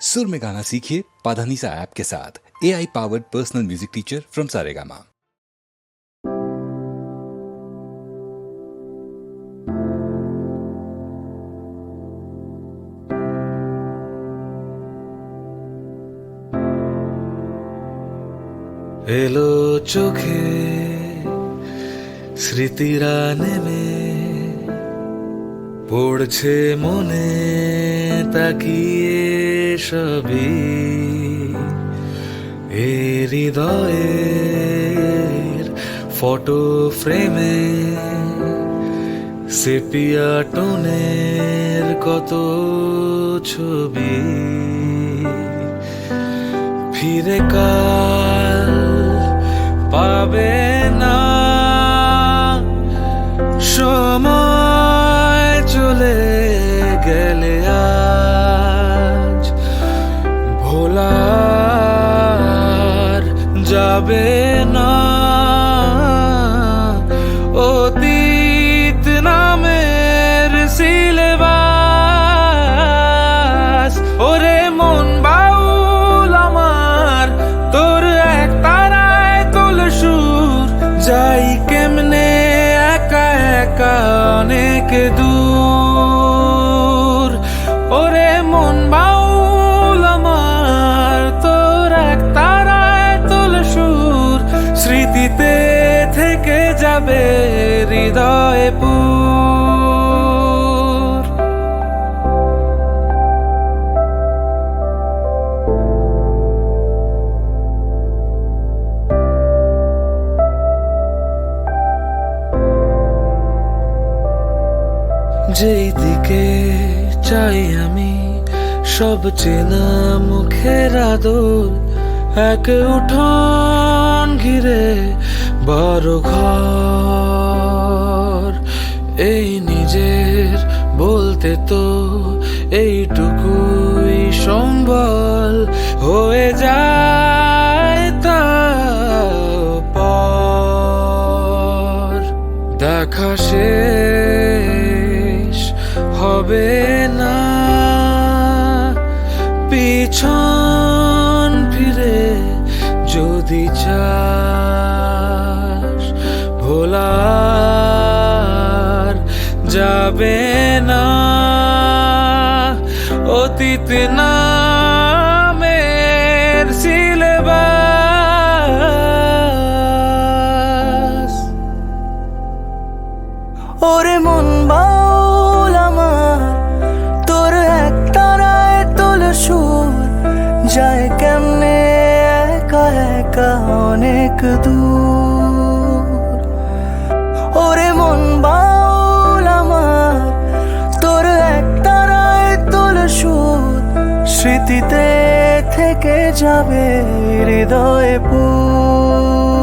सुर में गाना सीखिए पाधानीसा ऐप के साथ A I powered personal music teacher from Saregama এলো চোখে স্মৃতিরা নেমে পড়ছে মনে, তাকিয়ে সবই। এ হৃদয়ের ফটো ফ্রেমে সেপিয়া টোনের কত ছবি। ফিরে কাল পাবে না, সময় যাবে না। অতীত নামের সিলেবাস। ওরে মন বাউল আমার, তোর এক তারায় তোল সুর যাই কেমনে একা একা অনেক দূর যাবে হৃদয়ে পুর। যেই দিকে চাই আমি সব চেনা মুখের আদর এক উঠোন ঘিরে বড় ঘর, এই নিজের বলতে তো এইটুকুই সম্বল হয়ে যায় তারপর। দেখা শেষ হবে না, পিছন ফিরে যদি চাস যাবে না। অতীত নামের সিলেবাস। ওরে মন বাউল আমার, তোর এক তারায় তোল সুর। যায় কেমনে একা একা অনেক দূর। স্মৃতিতে থেকে যাবে হৃদয়ে পুর